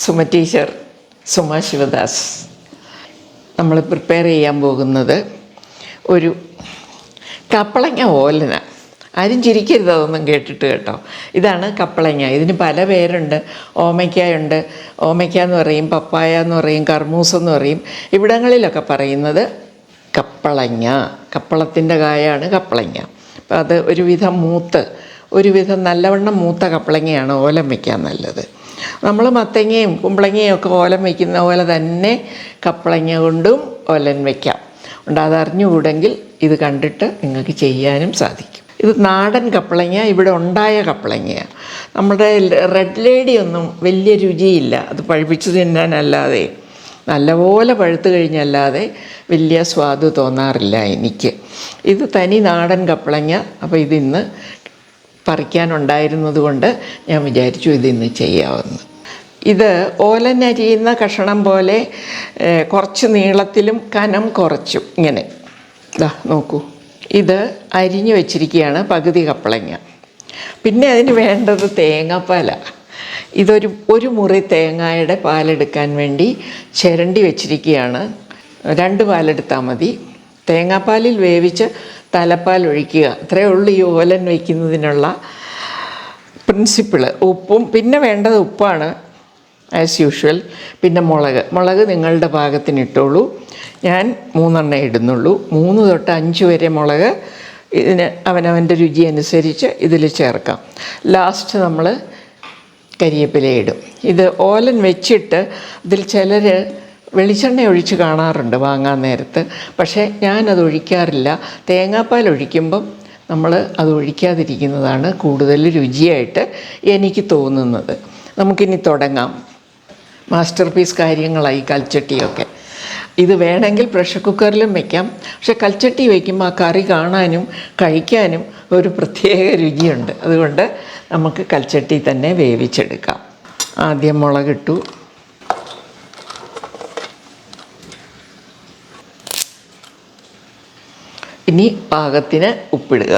Suma teacher Suma Sivadas. നമ്മൾ prepare ചെയ്യാൻ പോകുന്നത് ഒരു കപ്പളങ്ങ ഓലന. ആരും ചിരിക്കരുത് അതൊന്നും കേട്ടിട്ട് കേട്ടോ. ഇതാണ് കപ്പളങ്ങ. ഇതിന് പല പേരുണ്ട്. ഓമയ്ക്കായുണ്ട്. ഓമയ്ക്ക എന്ന് പറയും പപ്പായ എന്ന് പറയും കർമൂസ് എന്ന് പറയും. ഇവിടങ്ങളിലൊക്കെ പറയുന്നത് കപ്പളങ്ങ. കപ്പളത്തിന്റെ കായാണ് കപ്പളങ്ങ. അപ്പോൾ അത് ഒരുവിധം മൂത്ത് ഒരുവിധം നല്ലവണ്ണം മൂത്ത കപ്പളങ്ങയാണ് ഓലം വയ്ക്കാൻ നല്ലത്. നമ്മൾ മത്തങ്ങയും കുമ്പളങ്ങയും ഒക്കെ ഓലം വയ്ക്കുന്ന പോലെ തന്നെ കപ്പളങ്ങ കൊണ്ടും ഓലൻ വയ്ക്കാം ഉണ്ട് അതറിഞ്ഞുകൂടെങ്കിൽ ഇത് കണ്ടിട്ട് നിങ്ങൾക്ക് ചെയ്യാനും സാധിക്കും. ഇത് നാടൻ കപ്പളങ്ങ ഇവിടെ ഉണ്ടായ കപ്പളങ്ങയാണ് നമ്മുടെ റെഡ് ലേഡി ഒന്നും വലിയ രുചിയില്ല. അത് പഴുപ്പിച്ച് തിന്നാനല്ലാതെ നല്ലപോലെ പഴുത്ത് കഴിഞ്ഞല്ലാതെ വലിയ സ്വാദ് തോന്നാറില്ല എനിക്ക്. ഇത് തനി നാടൻ കപ്പളങ്ങ അപ്പോൾ ഇതിന്ന് പറിക്കാനുണ്ടായിരുന്നത് കൊണ്ട് ഞാൻ വിചാരിച്ചു ഇതിന്ന് ചെയ്യാമെന്ന് ഇത് ഓലനരിയുന്ന കഷണം പോലെ കുറച്ച് നീളത്തിലും കനം കുറച്ചും ഇങ്ങനെ. ഇതാ നോക്കൂ. ഇത് അരിഞ്ഞു വെച്ചിരിക്കുകയാണ് പകുതി കപ്പളങ്ങ പിന്നെ അതിന് വേണ്ടത് തേങ്ങാപ്പാലാണ് ഇതൊരു ഒരു മുറി തേങ്ങയുടെ പാലെടുക്കാൻ വേണ്ടി ചിരണ്ടി വെച്ചിരിക്കുകയാണ്. രണ്ട് പാലെടുത്താൽ മതി. തേങ്ങാപ്പാലിൽ വേവിച്ച് തലപ്പാൽ ഒഴിക്കുക. അത്രയേ ഉള്ളൂ ഈ ഓലൻ വയ്ക്കുന്നതിനുള്ള പ്രിൻസിപ്പിൾ ഉപ്പും പിന്നെ വേണ്ടത് ഉപ്പാണ് ആസ് യൂഷ്വൽ പിന്നെ മുളക്. മുളക് നിങ്ങളുടെ പാകത്തിന് ഇട്ടോളൂ. ഞാൻ മൂന്നെണ്ണം ഇടുന്നുള്ളൂ. മൂന്ന് തൊട്ട് അഞ്ച് വരെ മുളക് ഇതിന് അവനവന്റെ രുചി അനുസരിച്ച് ഇതിൽ ചേർക്കാം. ലാസ്റ്റ് നമ്മൾ കരിയേപ്പില ഇടും. ഇത് ഓലൻ വെച്ചിട്ട് ഇതിൽ ചിലർ വെളിച്ചെണ്ണ ഒഴിച്ച് കാണാറുണ്ട് വാങ്ങാൻ നേരത്ത്. പക്ഷേ ഞാനത് ഒഴിക്കാറില്ല. തേങ്ങാപ്പാൽ ഒഴിക്കുമ്പം നമ്മൾ അത് ഒഴിക്കാതിരിക്കുന്നതാണ് കൂടുതൽ രുചിയായിട്ട് എനിക്ക് തോന്നുന്നത്. നമുക്കിനി തുടങ്ങാം. മാസ്റ്റർ പീസ് കാര്യങ്ങളായി കൽച്ചട്ടിയൊക്കെ. ഇത് വേണമെങ്കിൽ പ്രഷർ കുക്കറിലും വെക്കാം. പക്ഷെ കൽച്ചട്ടി വയ്ക്കുമ്പോൾ ആ കറി കാണാനും കഴിക്കാനും ഒരു പ്രത്യേക രുചിയുണ്ട്. അതുകൊണ്ട് നമുക്ക് കൽച്ചട്ടി തന്നെ വേവിച്ചെടുക്കാം. ആദ്യം മുളകിട്ടു. ഇനി പാകത്തിന് ഉപ്പിടുക.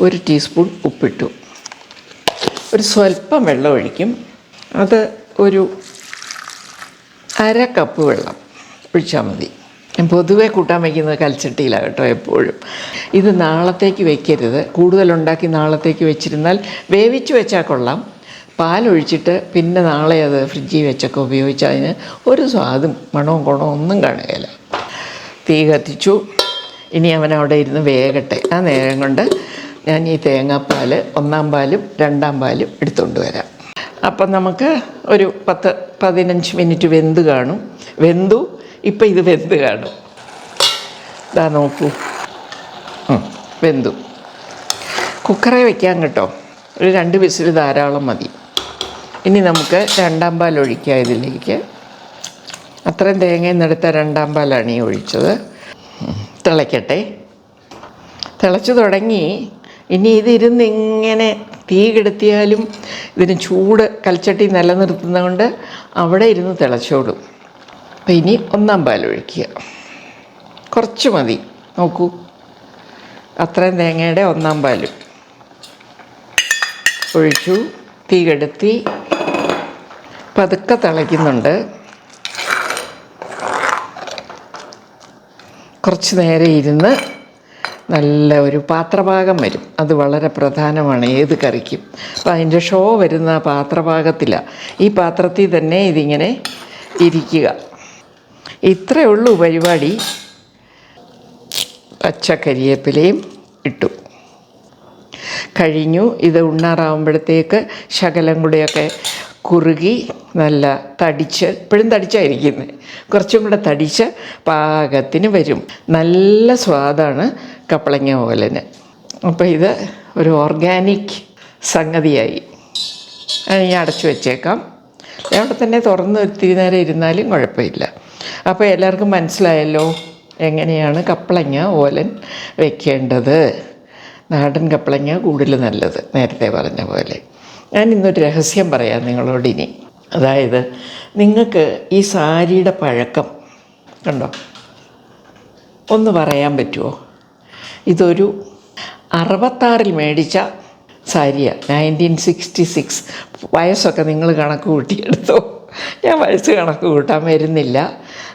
ഒരു ടീസ്പൂൺ ഉപ്പിട്ടു. ഒരു സ്വല്പം വെള്ളം ഒഴിക്കും. അത് ഒരു അര കപ്പ് വെള്ളം ഒഴിച്ചാൽ മതി. ഞാൻ പൊതുവേ കൂട്ടാൻ വയ്ക്കുന്നത് കൽച്ചട്ടിയിലാണ് കേട്ടോ എപ്പോഴും. ഇത് നാളത്തേക്ക് വെക്കരുത്. കൂടുതലുണ്ടാക്കി നാളത്തേക്ക് വെച്ചിരുന്നാൽ വേവിച്ച് വെച്ചാൽ കൊള്ളാം. പാലൊഴിച്ചിട്ട് പിന്നെ നാളെ അത് ഫ്രിഡ്ജിൽ വെച്ചൊക്കെ ഉപയോഗിച്ച് അതിന് ഒരു സ്വാദും മണവും ഗുണവും ഒന്നും കാണുകയില്ല. തീ കത്തിച്ചു. ഇനി അവൻ അവിടെ ഇരുന്ന് വേകട്ടെ ആ നേരം കൊണ്ട് ഞാൻ ഈ തേങ്ങാപ്പാൽ ഒന്നാം പാലും രണ്ടാം പാലും എടുത്തുകൊണ്ട് വരാം. അപ്പം നമുക്ക് ഒരു പത്ത് പതിനഞ്ച് മിനിറ്റ് വെന്ത് കാണും. വെന്തു ഇപ്പം ഇത് വെന്ത് കാണും. ഇതാ നോക്കൂ. വെന്തു. കുക്കറെ വെക്കാം കേട്ടോ. ഒരു രണ്ട് വിസിൽ ധാരാളം മതി. ഇനി നമുക്ക് രണ്ടാം പാൽ ഒഴിക്കാം ഇതിലേക്ക്. അത്രയും തേങ്ങയിൽ നിന്നെടുത്ത രണ്ടാം പാലാണ് ഈ ഒഴിച്ചത്. തിളയ്ക്കട്ടെ. തിളച്ചു തുടങ്ങി. ഇനി ഇതിരുന്ന് ഇങ്ങനെ തീ കെടുത്തിയാലും ഇതിന് ചൂട് കൽച്ചട്ടി നിലനിർത്തുന്നതുകൊണ്ട് അവിടെ ഇരുന്ന് തിളച്ചോടും. അപ്പം ഇനി ഒന്നാം പാൽ ഒഴിക്കുക. കുറച്ച് മതി. നോക്കൂ. അത്രയും തേങ്ങയുടെ ഒന്നാം പാലും. ഒഴിച്ചു. തീ കെടുത്തി. പതുക്കെ തിളയ്ക്കുന്നുണ്ട്. കുറച്ച് നേരം ഇരുന്ന് നല്ല ഒരു പാത്രഭാഗം വരും. അത് വളരെ പ്രധാനമാണ്. ഏത് കറിക്കും. അപ്പം അതിന്റെ ഷോ വരുന്ന പാത്രഭാഗത്തിലാണ് ഈ പാത്രത്തിൽ തന്നെ ഇതിങ്ങനെ ഇരിക്കുക. ഇത്രയേ ഉള്ളൂ പരിപാടി. പച്ചക്കരിയേപ്പിലയും ഇട്ടു. കഴിഞ്ഞു. ഇത് ഉണ്ണാറാവുമ്പോഴത്തേക്ക് ശകലം കൂടെയൊക്കെ കുറുകി നല്ല തടിച്ച് ഇപ്പോഴും തടിച്ചായിരിക്കുന്നത് കുറച്ചും കൂടെ തടിച്ച് പാകത്തിന് വരും. നല്ല സ്വാദാണ് കപ്പളങ്ങ ഓലന്. അപ്പോൾ ഇത് ഒരു ഓർഗാനിക് സംഗതിയായി. ഞാൻ അടച്ചു വെച്ചേക്കാം. അവിടെ തന്നെ തുറന്ന് ഒത്തിരി നേരം ഇരുന്നാലും കുഴപ്പമില്ല. അപ്പോൾ എല്ലാവർക്കും മനസ്സിലായല്ലോ എങ്ങനെയാണ് കപ്പളങ്ങ ഓലൻ വെക്കേണ്ടത്. നാടൻ കപ്പളങ്ങ കൂടുതൽ നല്ലത്. നേരത്തെ പറഞ്ഞ പോലെ. ഞാൻ ഇന്നൊരു രഹസ്യം പറയാം നിങ്ങളോട് ഇനി. അതായത് നിങ്ങൾക്ക് ഈ സാരിയുടെ പഴക്കം കണ്ടോ? ഒന്ന് പറയാൻ പറ്റുമോ ഇതൊരു അറുപത്താറിൽ മേടിച്ച സാരിയാണ് നയന്റീൻ സിക്സ്റ്റി സിക്സ് വയസ്സൊക്കെ നിങ്ങൾ കണക്ക് കൂട്ടിയെടുത്തോ. ഞാൻ വയസ്സ് കണക്ക് കൂട്ടാൻ വരുന്നില്ല.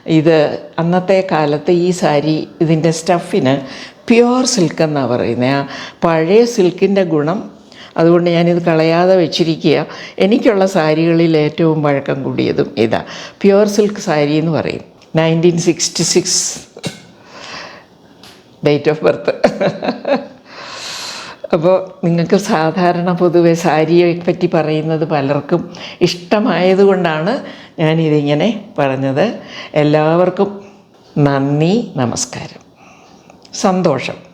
ഇത് അന്നത്തെ കാലത്ത് ഈ സാരി ഇതിന്റെ സ്റ്റഫിന് പ്യുവർ സിൽക്ക് എന്നാണ് പറയുന്നത് ആ പഴയ സിൽക്കിന്റെ ഗുണം അതുകൊണ്ട് ഞാനിത് കളയാതെ വെച്ചിരിക്കുക. എനിക്കുള്ള സാരികളിൽ ഏറ്റവും പഴക്കം കൂടിയതും ഇതാ. പ്യുവർ സിൽക്ക് സാരി എന്ന് പറയും. Nineteen sixty six date of birth അപ്പോൾ നിങ്ങൾക്ക് സാധാരണ പൊതുവെ സാരിയെ പറ്റി പറയുന്നത് പലർക്കും ഇഷ്ടമായതുകൊണ്ടാണ് ഞാനിതിങ്ങനെ പറഞ്ഞത്. എല്ലാവർക്കും നന്ദി നമസ്കാരം. സന്തോഷം.